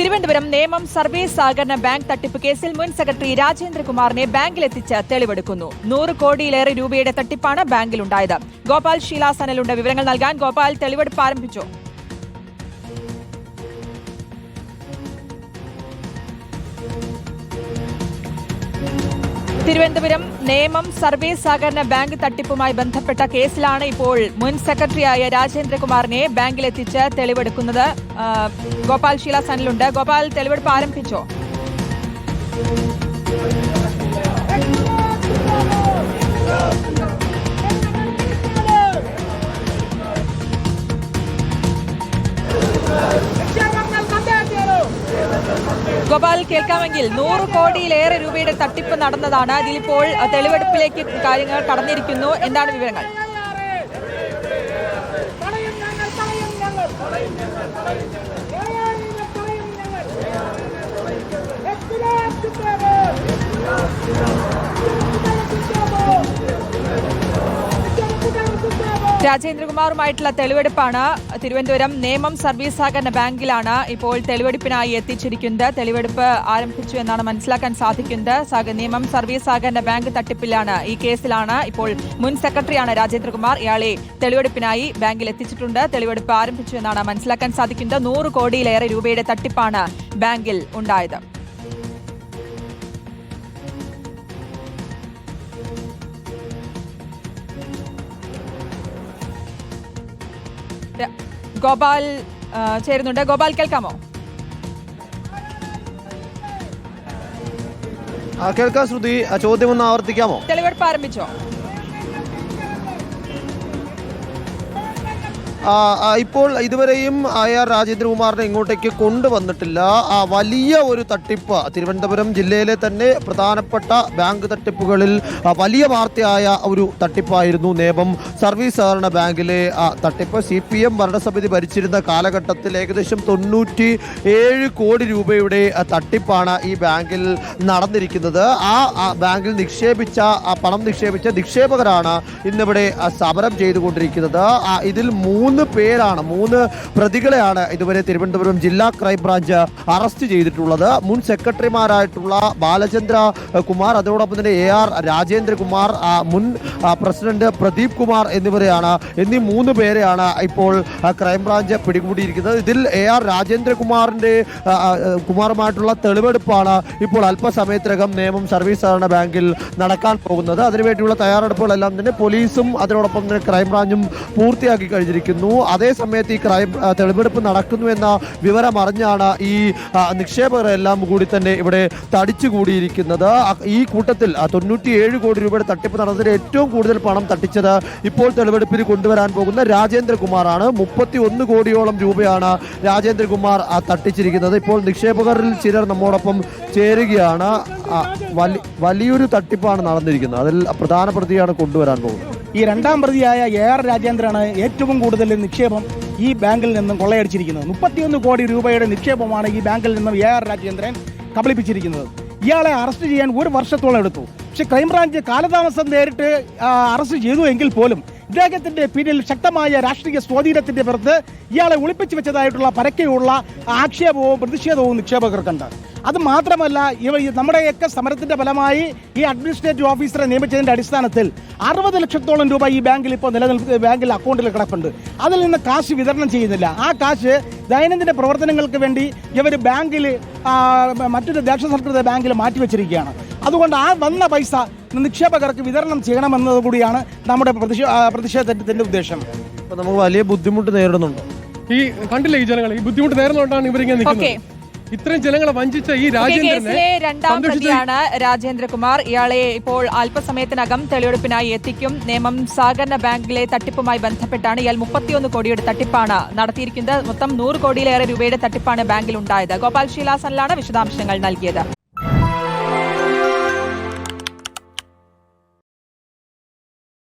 Thiruvananthapuram Nemam service സഹകരണ bank തട്ടിപ്പ് കേസിൽ മുൻ സെക്രട്ടറി രാജേന്ദ്രകുമാറിനെ ബാങ്കിലെത്തിച്ച് തെളിവെടുക്കുന്നു. നൂറ് കോടിയിലേറെ രൂപയുടെ തട്ടിപ്പാണ് ബാങ്കിലുണ്ടായത്. ഗോപാൽ ഷീലാസനലുണ്ട് വിവരങ്ങൾ നൽകാൻ. ഗോപാൽ തെളിവെടുപ്പ് ആരംഭിച്ചു? തിരുവനന്തപുരം നേമം സർവീസ് സഹകരണ ബാങ്ക് തട്ടിപ്പുമായി ബന്ധപ്പെട്ട കേസിലാണ് ഇപ്പോൾ മുൻ സെക്രട്ടറിയായ രാജേന്ദ്രകുമാറിനെ ബാങ്കിലെത്തിച്ച് തെളിവെടുക്കുന്നത്. ഗോപാൽ ഷീല സനിലുണ്ട്. ഗോപാൽ തെളിവെടുപ്പ് ആരംഭിച്ചോ? ഗോപാൽ കേൾക്കാമെങ്കിൽ നൂറ് കോടിയിലേറെ രൂപയുടെ തട്ടിപ്പ് നടന്നതാണ്. ഇതിലിപ്പോൾ അ, തെളിവെടുപ്പിലേക്ക് കാര്യങ്ങൾ കടന്നിരിക്കുന്നു. എന്താണ് വിവരങ്ങൾ? രാജേന്ദ്രകുമാറുമായിട്ടുള്ള തെളിവെടുപ്പാണ് തിരുവനന്തപുരം നേമം സർവീസ് സഹകരണ ബാങ്കിലാണ് ഇപ്പോൾ തെളിവെടുപ്പിനായി എത്തിച്ചിരിക്കുന്നത്. തെളിവെടുപ്പ് ആരംഭിച്ചു എന്നാണ് മനസ്സിലാക്കാൻ സാധിക്കുന്നത്. നിയമം സർവീസ് സഹകരണ ബാങ്ക് തട്ടിപ്പിലാണ് ഈ കേസിലാണ് ഇപ്പോൾ മുൻ സെക്രട്ടറിയാണ് രാജേന്ദ്രകുമാർ ഇയാളെ തെളിവെടുപ്പിനായി ബാങ്കിൽ എത്തിച്ചിട്ടുണ്ട്. തെളിവെടുപ്പ് ആരംഭിച്ചു എന്നാണ് മനസ്സിലാക്കാൻ സാധിക്കുന്നത്. നൂറ് കോടിയിലേറെ രൂപയുടെ തട്ടിപ്പാണ് ബാങ്കിൽ ഉണ്ടായത്. ഗോപാൽ ചേരുന്നുണ്ട്. ഗോപാൽ കേൾക്കാമോ? കേൾക്കാം ശ്രുതി. ചോദ്യം ഒന്ന് ആവർത്തിക്കാമോ? തെളിവെടുപ്പ് ആരംഭിച്ചോ? ഇപ്പോൾ ഇതുവരെയും ആർ രാജേന്ദ്രകുമാറിനെ ഇങ്ങോട്ടേക്ക് കൊണ്ടുവന്നിട്ടില്ല. ആ, വലിയ ഒരു തട്ടിപ്പ്. തിരുവനന്തപുരം ജില്ലയിലെ തന്നെ പ്രധാനപ്പെട്ട ബാങ്ക് തട്ടിപ്പുകളിൽ വലിയ വാർത്തയായ ഒരു തട്ടിപ്പായിരുന്നു നേപം സർവീസ് സഹകരണ ബാങ്കിലെ ആ, തട്ടിപ്പ്. സി പി എം ഭരണസമിതി ഭരിച്ചിരുന്ന കാലഘട്ടത്തിൽ ഏകദേശം തൊണ്ണൂറ്റി ഏഴ് കോടി രൂപയുടെ തട്ടിപ്പാണ് ഈ ബാങ്കിൽ നടന്നിരിക്കുന്നത്. ആ ബാങ്കിൽ നിക്ഷേപിച്ച പണം നിക്ഷേപിച്ച നിക്ഷേപകരാണ് ഇന്നിവിടെ സമരം ചെയ്തുകൊണ്ടിരിക്കുന്നത്. ഇതിൽ മൂന്ന് പേരാണ് മൂന്ന് പ്രതികളെയാണ് ഇതുവരെ തിരുവനന്തപുരം ജില്ലാ ക്രൈംബ്രാഞ്ച് അറസ്റ്റ് ചെയ്തിട്ടുള്ളത്. മുൻ സെക്രട്ടറിമാരായിട്ടുള്ള ബാലചന്ദ്ര കുമാർ അതോടൊപ്പം തന്നെ എ ആർ രാജേന്ദ്രകുമാർ മുൻ പ്രസിഡന്റ് പ്രദീപ് കുമാർ എന്നിവരെയാണ്. എന്നീ മൂന്ന് പേരെയാണ് ഇപ്പോൾ ക്രൈംബ്രാഞ്ച് പിടികൂടിയിരിക്കുന്നത്. ഇതിൽ എ ആർ ആ, കുമാറുമായിട്ടുള്ള തെളിവെടുപ്പാണ് ഇപ്പോൾ അല്പസമയത്തിനകം നിയമം സർവീസ് സഹകരണ ബാങ്കിൽ നടക്കാൻ പോകുന്നത്. അതിനുവേണ്ടിയുള്ള തയ്യാറെടുപ്പുകളെല്ലാം തന്നെ പോലീസും അതിനോടൊപ്പം തന്നെ ക്രൈംബ്രാഞ്ചും പൂർത്തിയാക്കി കഴിഞ്ഞിരിക്കുന്നു. അതേ സമയത്ത് ഈ ക്രൈം തെളിവെടുപ്പ് നടക്കുന്നു എന്ന വിവരം അറിഞ്ഞാണ് ഈ നിക്ഷേപകരെല്ലാം കൂടി തന്നെ ഇവിടെ തടിച്ചുകൂടിയിരിക്കുന്നത് കൂടിയിരിക്കുന്നത്. ഈ കൂട്ടത്തിൽ തൊണ്ണൂറ്റിയേഴ് കോടി രൂപയുടെ തട്ടിപ്പ് നടന്നതിൽ ഏറ്റവും കൂടുതൽ പണം തട്ടിച്ചത് ഇപ്പോൾ തെളിവെടുപ്പിൽ കൊണ്ടുവരാൻ പോകുന്ന രാജേന്ദ്രകുമാറാണ്. മുപ്പത്തി ഒന്ന് കോടിയോളം രൂപയാണ് രാജേന്ദ്രകുമാർ തട്ടിച്ചിരിക്കുന്നത്. ഇപ്പോൾ നിക്ഷേപകരിൽ ചിലർ നമ്മോടൊപ്പം ചേരുകയാണ്. വലിയൊരു തട്ടിപ്പാണ് നടന്നിരിക്കുന്നത്. അതിൽ പ്രധാന പ്രതിയാണ് കൊണ്ടുവരാൻ പോകുന്നത്. ഈ രണ്ടാം പ്രതിയായ എ ആർ രാജേന്ദ്രനാണ് ഏറ്റവും കൂടുതൽ നിക്ഷേപം ഈ ബാങ്കിൽ നിന്നും കൊള്ളയടിച്ചിരിക്കുന്നത്. മുപ്പത്തിയൊന്ന് കോടി രൂപയുടെ നിക്ഷേപമാണ് ഈ ബാങ്കിൽ നിന്നും എ ആർ രാജേന്ദ്രൻ കബളിപ്പിച്ചിരിക്കുന്നത്. ഇയാളെ അറസ്റ്റ് ചെയ്യാൻ ഒരു വർഷത്തോളം എടുത്തു. പക്ഷെ ക്രൈംബ്രാഞ്ച് കാലതാമസം നേരിട്ട് അറസ്റ്റ് ചെയ്തു എങ്കിൽ പോലും ഇദ്ദേഹത്തിന്റെ പിന്നിൽ ശക്തമായ രാഷ്ട്രീയ സ്വാധീനത്തിന്റെ പുറത്ത് ഇയാളെ ഒളിപ്പിച്ചു വെച്ചതായിട്ടുള്ള പരക്കെയുള്ള ആക്ഷേപവും പ്രതിഷേധവും നിക്ഷേപകർക്കുണ്ട് അത് മാത്രമല്ല ഇവ നമ്മുടെയൊക്കെ സമരത്തിന്റെ ഫലമായി ഈ അഡ്മിനിസ്ട്രേറ്റീവ് ഓഫീസറെ നിയമിച്ചതിന്റെ അടിസ്ഥാനത്തിൽ അറുപത് ലക്ഷത്തോളം രൂപ ഈ ബാങ്കിൽ ഇപ്പോൾ നിലനിൽക്കുന്ന ബാങ്കിൽ അക്കൗണ്ടിൽ കിടപ്പുണ്ട്. അതിൽ നിന്ന് കാശ് വിതരണം ചെയ്യുന്നില്ല. ആ കാശ് ദൈനംദിന പ്രവർത്തനങ്ങൾക്ക് വേണ്ടി ഇവർ ബാങ്കിൽ മറ്റൊരു ദേശസംസ്കൃത ബാങ്കിൽ മാറ്റിവെച്ചിരിക്കുകയാണ്. അതുകൊണ്ട് ആ വന്ന പൈസ നിക്ഷേപകർക്ക് വിതരണം ചെയ്യണമെന്നത് കൂടിയാണ് നമ്മുടെ പ്രതിഷേധത്തിന്റെ ഉദ്ദേശം. നമുക്ക് വലിയ ബുദ്ധിമുട്ട് നേരിടുന്നുണ്ട്. ഈ കണ്ടില്ലേ ഈ ജനങ്ങൾ ഈ ബുദ്ധിമുട്ട് നേർന്നുകൊണ്ടാണ് ഇവരിങ്ങനെ. നിൽക്കുന്നത്. ഇത്രയും ജനങ്ങളെ വഞ്ചിച്ച ഈ രാജേന്ദ്രനെ രണ്ടാം പ്രതിയാണ് രാജേന്ദ്രകുമാർ. ഇയാളെ ഇപ്പോൾ അല്പസമയത്തിനകം തെളിവെടുപ്പിനായി എത്തിക്കും. നിയമം സഹകരണ ബാങ്കിലെ തട്ടിപ്പുമായി ബന്ധപ്പെട്ടാണ് ഇയാൾ മുപ്പത്തിയൊന്ന് കോടിയുടെ തട്ടിപ്പാണ് നടത്തിയിരിക്കുന്നത്. മൊത്തം നൂറ് കോടിയിലേറെ രൂപയുടെ തട്ടിപ്പാണ് ബാങ്കിൽ ഉണ്ടായത്. ഗോപാൽ ശീലാസനിലാണ് വിശദാംശങ്ങൾ നൽകിയത്.